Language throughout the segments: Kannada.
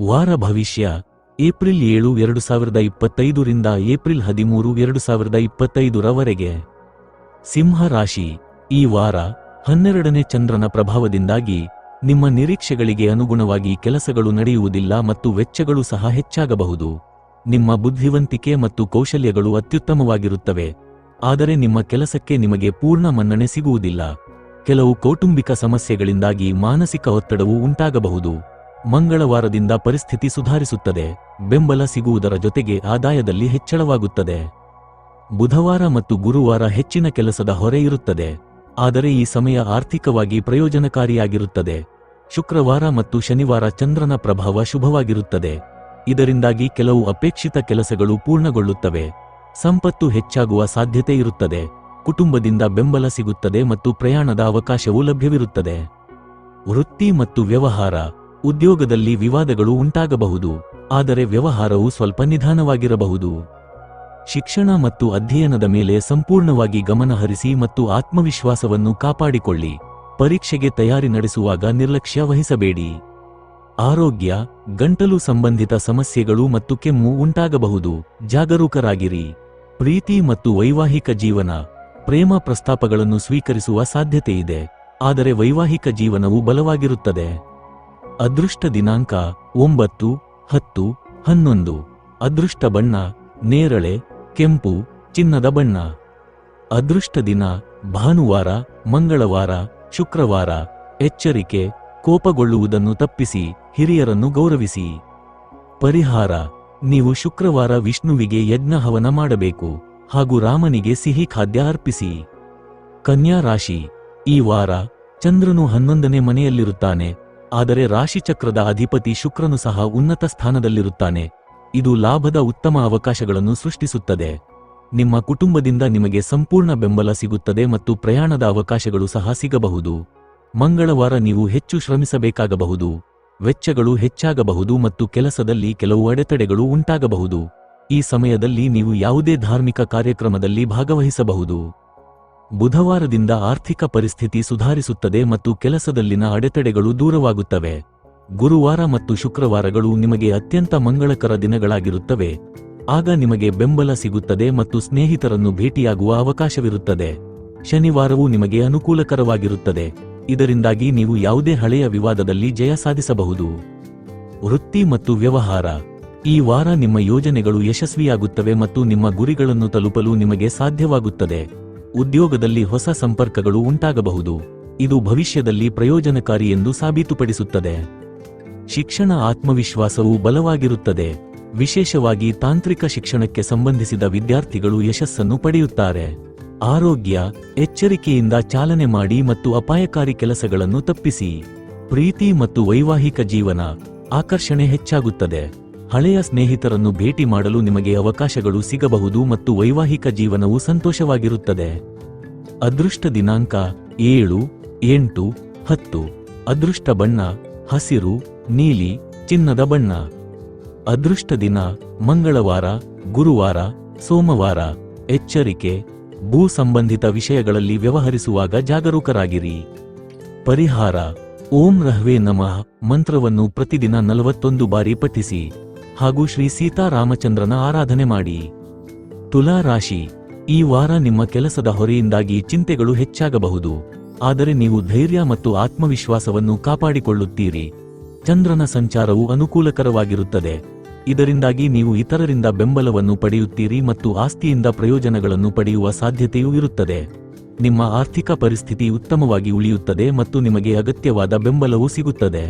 ವಾರ ಭವಿಷ್ಯ, ಏಪ್ರಿಲ್ ಏಳು ಎರಡು ಸಾವಿರದ ಇಪ್ಪತ್ತೈದರಿಂದ ಏಪ್ರಿಲ್ ಹದಿಮೂರು ಎರಡು ಸಾವಿರದ ಇಪ್ಪತ್ತೈದರವರೆಗೆ ಸಿಂಹ ರಾಶಿ, ಈ ವಾರ ಹನ್ನೆರಡನೇ ಚಂದ್ರನ ಪ್ರಭಾವದಿಂದಾಗಿ ನಿಮ್ಮ ನಿರೀಕ್ಷೆಗಳಿಗೆ ಅನುಗುಣವಾಗಿ ಕೆಲಸಗಳು ನಡೆಯುವುದಿಲ್ಲ ಮತ್ತು ವೆಚ್ಚಗಳು ಸಹ ಹೆಚ್ಚಾಗಬಹುದು. ನಿಮ್ಮ ಬುದ್ಧಿವಂತಿಕೆ ಮತ್ತು ಕೌಶಲ್ಯಗಳು ಅತ್ಯುತ್ತಮವಾಗಿರುತ್ತವೆ. ಆದರೆ ನಿಮ್ಮ ಕೆಲಸಕ್ಕೆ ನಿಮಗೆ ಪೂರ್ಣ ಮನ್ನಣೆ ಸಿಗುವುದಿಲ್ಲ. ಕೆಲವು ಕೌಟುಂಬಿಕ ಸಮಸ್ಯೆಗಳಿಂದಾಗಿ ಮಾನಸಿಕ ಒತ್ತಡವು ಉಂಟಾಗಬಹುದು. ಮಂಗಳವಾರದಿಂದ ಪರಿಸ್ಥಿತಿ ಸುಧಾರಿಸುತ್ತದೆ. ಬೆಂಬಲ ಸಿಗುವುದರ ಜೊತೆಗೆ ಆದಾಯದಲ್ಲಿ ಹೆಚ್ಚಳವಾಗುತ್ತದೆ. ಬುಧವಾರ ಮತ್ತು ಗುರುವಾರ ಹೆಚ್ಚಿನ ಕೆಲಸದ ಹೊರೆ ಇರುತ್ತದೆ. ಆದರೆ ಈ ಸಮಯ ಆರ್ಥಿಕವಾಗಿ ಪ್ರಯೋಜನಕಾರಿಯಾಗಿರುತ್ತದೆ. ಶುಕ್ರವಾರ ಮತ್ತು ಶನಿವಾರ ಚಂದ್ರನ ಪ್ರಭಾವ ಶುಭವಾಗಿರುತ್ತದೆ. ಇದರಿಂದಾಗಿ ಕೆಲವು ಅಪೇಕ್ಷಿತ ಕೆಲಸಗಳು ಪೂರ್ಣಗೊಳ್ಳುತ್ತವೆ. ಸಂಪತ್ತು ಹೆಚ್ಚಾಗುವ ಸಾಧ್ಯತೆ ಇರುತ್ತದೆ. ಕುಟುಂಬದಿಂದ ಬೆಂಬಲ ಸಿಗುತ್ತದೆ ಮತ್ತು ಪ್ರಯಾಣದ ಅವಕಾಶವೂ ಲಭ್ಯವಿರುತ್ತದೆ. ವೃತ್ತಿ ಮತ್ತು ವ್ಯವಹಾರ. ಉದ್ಯೋಗದಲ್ಲಿ ವಿವಾದಗಳು ಉಂಟಾಗಬಹುದು, ಆದರೆ ವ್ಯವಹಾರವು ಸ್ವಲ್ಪ ನಿಧಾನವಾಗಿರಬಹುದು. ಶಿಕ್ಷಣ ಮತ್ತು ಅಧ್ಯಯನದ ಮೇಲೆ ಸಂಪೂರ್ಣವಾಗಿ ಗಮನಹರಿಸಿ ಮತ್ತು ಆತ್ಮವಿಶ್ವಾಸವನ್ನು ಕಾಪಾಡಿಕೊಳ್ಳಿ. ಪರೀಕ್ಷೆಗೆ ತಯಾರಿ ನಡೆಸುವಾಗ ನಿರ್ಲಕ್ಷ್ಯ ವಹಿಸಬೇಡಿ. ಆರೋಗ್ಯ, ಗಂಟಲು ಸಂಬಂಧಿತ ಸಮಸ್ಯೆಗಳು ಮತ್ತು ಕೆಮ್ಮು ಉಂಟಾಗಬಹುದು. ಜಾಗರೂಕರಾಗಿರಿ. ಪ್ರೀತಿ ಮತ್ತು ವೈವಾಹಿಕ ಜೀವನ. ಪ್ರೇಮ ಪ್ರಸ್ತಾಪಗಳನ್ನು ಸ್ವೀಕರಿಸುವ ಸಾಧ್ಯತೆಯಿದೆ, ಆದರೆ ವೈವಾಹಿಕ ಜೀವನವು ಬಲವಾಗಿರುತ್ತದೆ. ಅದೃಷ್ಟ ದಿನಾಂಕ ಒಂಬತ್ತು, ಹತ್ತು, ಹನ್ನೊಂದು. ಅದೃಷ್ಟ ಬಣ್ಣ, ನೇರಳೆ, ಕೆಂಪು, ಚಿನ್ನದ ಬಣ್ಣ. ಅದೃಷ್ಟ ದಿನ, ಭಾನುವಾರ, ಮಂಗಳವಾರ, ಶುಕ್ರವಾರ. ಎಚ್ಚರಿಕೆ, ಕೋಪಗೊಳ್ಳುವುದನ್ನು ತಪ್ಪಿಸಿ, ಹಿರಿಯರನ್ನು ಗೌರವಿಸಿ. ಪರಿಹಾರ, ನೀವು ಶುಕ್ರವಾರ ವಿಷ್ಣುವಿಗೆ ಯಜ್ಞ ಹವನ ಮಾಡಬೇಕು ಹಾಗೂ ರಾಮನಿಗೆ ಸಿಹಿ ಖಾದ್ಯ ಅರ್ಪಿಸಿ. ಕನ್ಯಾ ರಾಶಿ, ಈ ವಾರ ಚಂದ್ರನು ಹನ್ನೊಂದನೇ ಮನೆಯಲ್ಲಿರುತ್ತಾನೆ. ಆದರೆ ರಾಶಿಚಕ್ರದ ಅಧಿಪತಿ ಶುಕ್ರನು ಸಹ ಉನ್ನತ ಸ್ಥಾನದಲ್ಲಿರುತ್ತಾನೆ. ಇದು ಲಾಭದ ಉತ್ತಮ ಅವಕಾಶಗಳನ್ನು ಸೃಷ್ಟಿಸುತ್ತದೆ. ನಿಮ್ಮ ಕುಟುಂಬದಿಂದ ನಿಮಗೆ ಸಂಪೂರ್ಣ ಬೆಂಬಲ ಸಿಗುತ್ತದೆ ಮತ್ತು ಪ್ರಯಾಣದ ಅವಕಾಶಗಳು ಸಹ ಸಿಗಬಹುದು. ಮಂಗಳವಾರ ನೀವು ಹೆಚ್ಚು ಶ್ರಮಿಸಬೇಕಾಗಬಹುದು. ವೆಚ್ಚಗಳು ಹೆಚ್ಚಾಗಬಹುದು ಮತ್ತು ಕೆಲಸದಲ್ಲಿ ಕೆಲವು ಅಡೆತಡೆಗಳು ಉಂಟಾಗಬಹುದು. ಈ ಸಮಯದಲ್ಲಿ ನೀವು ಯಾವುದೇ ಧಾರ್ಮಿಕ ಕಾರ್ಯಕ್ರಮದಲ್ಲಿ ಭಾಗವಹಿಸಬಹುದು. ಬುಧವಾರದಿಂದ ಆರ್ಥಿಕ ಪರಿಸ್ಥಿತಿ ಸುಧಾರಿಸುತ್ತದೆ ಮತ್ತು ಕೆಲಸದಲ್ಲಿನ ಅಡೆತಡೆಗಳು ದೂರವಾಗುತ್ತವೆ. ಗುರುವಾರ ಮತ್ತು ಶುಕ್ರವಾರಗಳು ನಿಮಗೆ ಅತ್ಯಂತ ಮಂಗಳಕರ ದಿನಗಳಾಗಿರುತ್ತವೆ. ಆಗ ನಿಮಗೆ ಬೆಂಬಲ ಸಿಗುತ್ತದೆ ಮತ್ತು ಸ್ನೇಹಿತರನ್ನು ಭೇಟಿಯಾಗುವ ಅವಕಾಶವಿರುತ್ತದೆ. ಶನಿವಾರವೂ ನಿಮಗೆ ಅನುಕೂಲಕರವಾಗಿರುತ್ತದೆ. ಇದರಿಂದಾಗಿ ನೀವು ಯಾವುದೇ ಹಳೆಯ ವಿವಾದದಲ್ಲಿ ಜಯ ಸಾಧಿಸಬಹುದು. ವೃತ್ತಿ ಮತ್ತು ವ್ಯವಹಾರ. ಈ ವಾರ ನಿಮ್ಮ ಯೋಜನೆಗಳು ಯಶಸ್ವಿಯಾಗುತ್ತವೆ ಮತ್ತು ನಿಮ್ಮ ಗುರಿಗಳನ್ನು ತಲುಪಲು ನಿಮಗೆ ಸಾಧ್ಯವಾಗುತ್ತದೆ. ಉದ್ಯೋಗದಲ್ಲಿ ಹೊಸ ಸಂಪರ್ಕಗಳು ಉಂಟಾಗಬಹುದು. ಇದು ಭವಿಷ್ಯದಲ್ಲಿ ಪ್ರಯೋಜನಕಾರಿ ಎಂದು ಸಾಬೀತುಪಡಿಸುತ್ತದೆ. ಶಿಕ್ಷಣ ಆತ್ಮವಿಶ್ವಾಸವು ಬಲವಾಗಿರುತ್ತದೆ. ವಿಶೇಷವಾಗಿ ತಾಂತ್ರಿಕ ಶಿಕ್ಷಣಕ್ಕೆ ಸಂಬಂಧಿಸಿದ ವಿದ್ಯಾರ್ಥಿಗಳು ಯಶಸ್ಸನ್ನು ಪಡೆಯುತ್ತಾರೆ. ಆರೋಗ್ಯ, ಎಚ್ಚರಿಕೆಯಿಂದ ಚಾಲನೆ ಮಾಡಿ ಮತ್ತು ಅಪಾಯಕಾರಿ ಕೆಲಸಗಳನ್ನು ತಪ್ಪಿಸಿ. ಪ್ರೀತಿ ಮತ್ತು ವೈವಾಹಿಕ ಜೀವನ ಆಕರ್ಷಣೆ ಹೆಚ್ಚಾಗುತ್ತದೆ. ಹಳೆಯ ಸ್ನೇಹಿತರನ್ನು ಭೇಟಿ ಮಾಡಲು ನಿಮಗೆ ಅವಕಾಶಗಳು ಸಿಗಬಹುದು ಮತ್ತು ವೈವಾಹಿಕ ಜೀವನವು ಸಂತೋಷವಾಗಿರುತ್ತದೆ. ಅದೃಷ್ಟ ದಿನಾಂಕ ಏಳು, ಎಂಟು, ಹತ್ತು. ಅದೃಷ್ಟ ಬಣ್ಣ, ಹಸಿರು, ನೀಲಿ, ಚಿನ್ನದ ಬಣ್ಣ. ಅದೃಷ್ಟ ದಿನ ಮಂಗಳವಾರ, ಗುರುವಾರ, ಸೋಮವಾರ. ಎಚ್ಚರಿಕೆ, ಭೂ ಸಂಬಂಧಿತ ವಿಷಯಗಳಲ್ಲಿ ವ್ಯವಹರಿಸುವಾಗ ಜಾಗರೂಕರಾಗಿರಿ. ಪರಿಹಾರ, ಓಂ ರಹ್ವೇ ನಮಃ ಮಂತ್ರವನ್ನು ಪ್ರತಿದಿನ ನಲವತ್ತೊಂದು ಬಾರಿ ಪಠಿಸಿ. ಹಾಗೂ ಶ್ರೀ ಸೀತಾರಾಮಚಂದ್ರನ ಆರಾಧನೆ ಮಾಡಿ. ತುಲಾ ರಾಶಿ, ಈ ವಾರ ನಿಮ್ಮ ಕೆಲಸದ ಹೊರೆಯಿಂದಾಗಿ ಚಿಂತೆಗಳು ಹೆಚ್ಚಾಗಬಹುದು. ಆದರೆ ನೀವು ಧೈರ್ಯ ಮತ್ತು ಆತ್ಮವಿಶ್ವಾಸವನ್ನು ಕಾಪಾಡಿಕೊಳ್ಳುತ್ತೀರಿ. ಚಂದ್ರನ ಸಂಚಾರವು ಅನುಕೂಲಕರವಾಗಿರುತ್ತದೆ. ಇದರಿಂದಾಗಿ ನೀವು ಇತರರಿಂದ ಬೆಂಬಲವನ್ನು ಪಡೆಯುತ್ತೀರಿ ಮತ್ತು ಆಸ್ತಿಯಿಂದ ಪ್ರಯೋಜನಗಳನ್ನು ಪಡೆಯುವ ಸಾಧ್ಯತೆಯೂ ಇರುತ್ತದೆ. ನಿಮ್ಮ ಆರ್ಥಿಕ ಪರಿಸ್ಥಿತಿ ಉತ್ತಮವಾಗಿ ಉಳಿಯುತ್ತದೆ ಮತ್ತು ನಿಮಗೆ ಅಗತ್ಯವಾದ ಬೆಂಬಲವೂ ಸಿಗುತ್ತದೆ.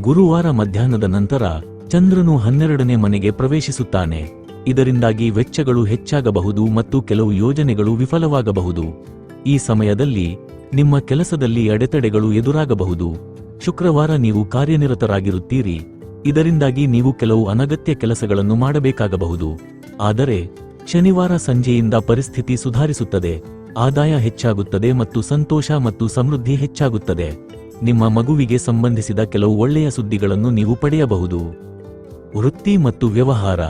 ಗುರುವಾರ ಮಧ್ಯಾಹ್ನದ ನಂತರ ಚಂದ್ರನು ಹನ್ನೆರಡನೇ ಮನೆಗೆ ಪ್ರವೇಶಿಸುತ್ತಾನೆ. ಇದರಿಂದಾಗಿ ವೆಚ್ಚಗಳು ಹೆಚ್ಚಾಗಬಹುದು ಮತ್ತು ಕೆಲವು ಯೋಜನೆಗಳು ವಿಫಲವಾಗಬಹುದು. ಈ ಸಮಯದಲ್ಲಿ ನಿಮ್ಮ ಕೆಲಸದಲ್ಲಿ ಅಡೆತಡೆಗಳು ಎದುರಾಗಬಹುದು. ಶುಕ್ರವಾರ ನೀವು ಕಾರ್ಯನಿರತರಾಗಿರುತ್ತೀರಿ. ಇದರಿಂದಾಗಿ ನೀವು ಕೆಲವು ಅನಗತ್ಯ ಕೆಲಸಗಳನ್ನು ಮಾಡಬೇಕಾಗಬಹುದು. ಆದರೆ, ಶನಿವಾರ ಸಂಜೆಯಿಂದ ಪರಿಸ್ಥಿತಿ ಸುಧಾರಿಸುತ್ತದೆ. ಆದಾಯ ಹೆಚ್ಚಾಗುತ್ತದೆ ಮತ್ತು ಸಂತೋಷ ಮತ್ತು ಸಮೃದ್ಧಿ ಹೆಚ್ಚಾಗುತ್ತದೆ. ನಿಮ್ಮ ಮಗುವಿಗೆ ಸಂಬಂಧಿಸಿದ ಕೆಲವು ಒಳ್ಳೆಯ ಸುದ್ದಿಗಳನ್ನು ನೀವು ಪಡೆಯಬಹುದು. ವೃತ್ತಿ ಮತ್ತು ವ್ಯವಹಾರ.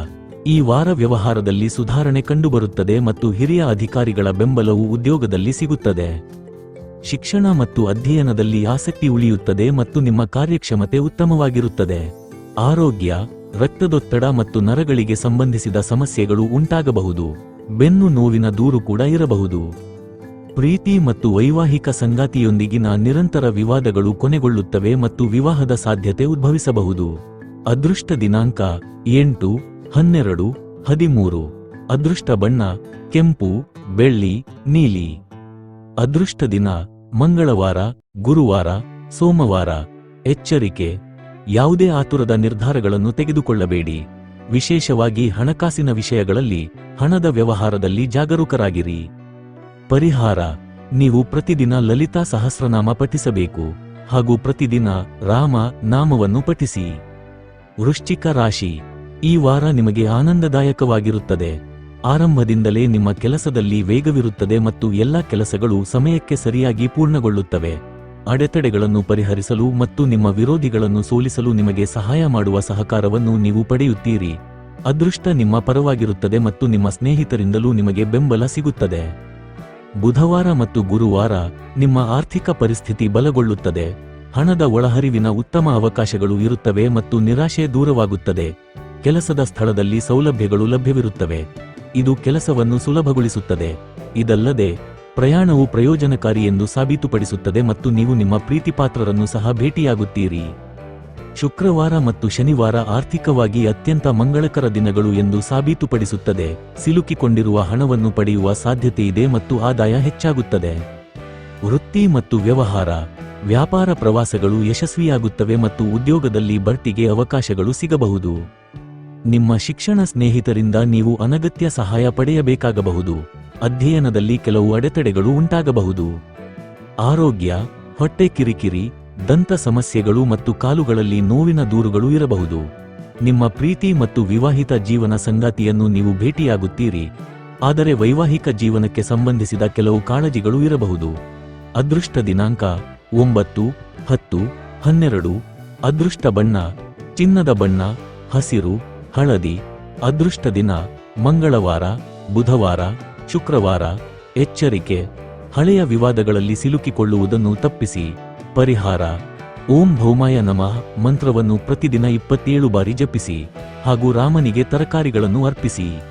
ಈ ವಾರ ವ್ಯವಹಾರದಲ್ಲಿ ಸುಧಾರಣೆ ಕಂಡುಬರುತ್ತದೆ ಮತ್ತು ಹಿರಿಯ ಅಧಿಕಾರಿಗಳ ಬೆಂಬಲವು ಉದ್ಯೋಗದಲ್ಲಿ ಸಿಗುತ್ತದೆ. ಶಿಕ್ಷಣ ಮತ್ತು ಅಧ್ಯಯನದಲ್ಲಿ ಆಸಕ್ತಿ ಉಳಿಯುತ್ತದೆ ಮತ್ತು ನಿಮ್ಮ ಕಾರ್ಯಕ್ಷಮತೆ ಉತ್ತಮವಾಗಿರುತ್ತದೆ. ಆರೋಗ್ಯ, ರಕ್ತದೊತ್ತಡ ಮತ್ತು ನರಗಳಿಗೆ ಸಂಬಂಧಿಸಿದ ಸಮಸ್ಯೆಗಳು ಉಂಟಾಗಬಹುದು. ಬೆನ್ನು ನೋವಿನ ದೂರು ಕೂಡ ಇರಬಹುದು. ಪ್ರೀತಿ ಮತ್ತು ವೈವಾಹಿಕ ಸಂಗಾತಿಯೊಂದಿಗಿನ ನಿರಂತರ ವಿವಾದಗಳು ಕೊನೆಗೊಳ್ಳುತ್ತವೆ ಮತ್ತು ವಿವಾಹದ ಸಾಧ್ಯತೆ ಉದ್ಭವಿಸಬಹುದು. ಅದೃಷ್ಟ ದಿನಾಂಕ ಎಂಟು, ಹನ್ನೆರಡು, ಹದಿಮೂರು. ಅದೃಷ್ಟ ಬಣ್ಣ, ಕೆಂಪು, ಬೆಳ್ಳಿ, ನೀಲಿ. ಅದೃಷ್ಟ ದಿನ, ಮಂಗಳವಾರ, ಗುರುವಾರ, ಸೋಮವಾರ. ಎಚ್ಚರಿಕೆ. ಯಾವುದೇ ಆತುರದ ನಿರ್ಧಾರಗಳನ್ನು ತೆಗೆದುಕೊಳ್ಳಬೇಡಿ. ವಿಶೇಷವಾಗಿ ಹಣಕಾಸಿನ ವಿಷಯಗಳಲ್ಲಿ ಹಣದ ವ್ಯವಹಾರದಲ್ಲಿ ಜಾಗರೂಕರಾಗಿರಿ. ಪರಿಹಾರ. ನೀವು ಪ್ರತಿದಿನ ಲಲಿತಾ ಸಹಸ್ರನಾಮ ಪಠಿಸಬೇಕು ಹಾಗೂ ಪ್ರತಿದಿನ ರಾಮ ನಾಮವನ್ನು ಪಠಿಸಿ. ವೃಶ್ಚಿಕ ರಾಶಿ. ಈ ವಾರ ನಿಮಗೆ ಆನಂದದಾಯಕವಾಗಿರುತ್ತದೆ. ಆರಂಭದಿಂದಲೇ ನಿಮ್ಮ ಕೆಲಸದಲ್ಲಿ ವೇಗವಿರುತ್ತದೆ ಮತ್ತು ಎಲ್ಲ ಕೆಲಸಗಳು ಸಮಯಕ್ಕೆ ಸರಿಯಾಗಿ ಪೂರ್ಣಗೊಳ್ಳುತ್ತವೆ. ಅಡೆತಡೆಗಳನ್ನು ಪರಿಹರಿಸಲು ಮತ್ತು ನಿಮ್ಮ ವಿರೋಧಿಗಳನ್ನು ಸೋಲಿಸಲು ನಿಮಗೆ ಸಹಾಯ ಮಾಡುವ ಸಹಕಾರವನ್ನು ನೀವು ಪಡೆಯುತ್ತೀರಿ. ಅದೃಷ್ಟ ನಿಮ್ಮ ಪರವಾಗಿರುತ್ತದೆ ಮತ್ತು ನಿಮ್ಮ ಸ್ನೇಹಿತರಿಂದಲೂ ನಿಮಗೆ ಬೆಂಬಲ ಸಿಗುತ್ತದೆ. ಬುಧವಾರ ಮತ್ತು ಗುರುವಾರ ನಿಮ್ಮ ಆರ್ಥಿಕ ಪರಿಸ್ಥಿತಿ ಬಲಗೊಳ್ಳುತ್ತದೆ. ಹಣದ ಒಳಹರಿವಿನ ಉತ್ತಮ ಅವಕಾಶಗಳು ಇರುತ್ತವೆ ಮತ್ತು ನಿರಾಶೆ ದೂರವಾಗುತ್ತದೆ. ಕೆಲಸದ ಸ್ಥಳದಲ್ಲಿ ಸೌಲಭ್ಯಗಳು ಲಭ್ಯವಿರುತ್ತವೆ. ಇದು ಕೆಲಸವನ್ನು ಸುಲಭಗೊಳಿಸುತ್ತದೆ. ಇದಲ್ಲದೆ, ಪ್ರಯಾಣವು ಪ್ರಯೋಜನಕಾರಿ ಎಂದು ಸಾಬೀತುಪಡಿಸುತ್ತದೆ ಮತ್ತು ನೀವು ನಿಮ್ಮ ಪ್ರೀತಿಪಾತ್ರರನ್ನು ಸಹ ಭೇಟಿಯಾಗುತ್ತೀರಿ. ಶುಕ್ರವಾರ ಮತ್ತು ಶನಿವಾರ ಆರ್ಥಿಕವಾಗಿ ಅತ್ಯಂತ ಮಂಗಳಕರ ದಿನಗಳು ಎಂದು ಸಾಬೀತುಪಡಿಸುತ್ತದೆ. ಸಿಲುಕಿಕೊಂಡಿರುವ ಹಣವನ್ನು ಪಡೆಯುವ ಸಾಧ್ಯತೆಯಿದೆ ಮತ್ತು ಆದಾಯ ಹೆಚ್ಚಾಗುತ್ತದೆ. ವೃತ್ತಿ ಮತ್ತು ವ್ಯವಹಾರ. ವ್ಯಾಪಾರ ಪ್ರವಾಸಗಳು ಯಶಸ್ವಿಯಾಗುತ್ತವೆ ಮತ್ತು ಉದ್ಯೋಗದಲ್ಲಿ ಬಡ್ತಿಗೆ ಅವಕಾಶಗಳು ಸಿಗಬಹುದು. ನಿಮ್ಮ ಶಿಕ್ಷಣ ಸ್ನೇಹಿತರಿಂದ ನೀವು ಅನಗತ್ಯ ಸಹಾಯ ಪಡೆಯಬೇಕಾಗಬಹುದು. ಅಧ್ಯಯನದಲ್ಲಿ ಕೆಲವು ಅಡೆತಡೆಗಳು ಉಂಟಾಗಬಹುದು. ಆರೋಗ್ಯ, ಹೊಟ್ಟೆ ಕಿರಿಕಿರಿ, ದಂತ ಸಮಸ್ಯೆಗಳು ಮತ್ತು ಕಾಲುಗಳಲ್ಲಿ ನೋವಿನ ದೂರುಗಳು ಇರಬಹುದು. ನಿಮ್ಮ ಪ್ರೀತಿ ಮತ್ತು ವಿವಾಹಿತ ಜೀವನ ಸಂಗಾತಿಯನ್ನು ನೀವು ಭೇಟಿಯಾಗುತ್ತೀರಿ. ಆದರೆ ವೈವಾಹಿಕ ಜೀವನಕ್ಕೆ ಸಂಬಂಧಿಸಿದ ಕೆಲವು ಕಾಳಜಿಗಳು ಇರಬಹುದು. ಅದೃಷ್ಟ ದಿನಾಂಕ ಒಂಬತ್ತು, ಹತ್ತು, ಹನ್ನೆರಡು, ಅದೃಷ್ಟ ಬಣ್ಣ, ಚಿನ್ನದ ಬಣ್ಣ, ಹಸಿರು, ಹಳದಿ, ಅದೃಷ್ಟ ದಿನ, ಮಂಗಳವಾರ, ಬುಧವಾರ, ಶುಕ್ರವಾರ, ಎಚ್ಚರಿಕೆ, ಹಳೆಯ ವಿವಾದಗಳಲ್ಲಿ ಸಿಲುಕಿಕೊಳ್ಳುವುದನ್ನು ತಪ್ಪಿಸಿ, ಪರಿಹಾರ, ಓಂ ಭೌಮಾಯ ನಮಃ, ಮಂತ್ರವನ್ನು ಪ್ರತಿದಿನ ಇಪ್ಪತ್ತೇಳು ಬಾರಿ ಜಪಿಸಿ ಹಾಗೂ ರಾಮನಿಗೆ ತರಕಾರಿಗಳನ್ನು ಅರ್ಪಿಸಿ.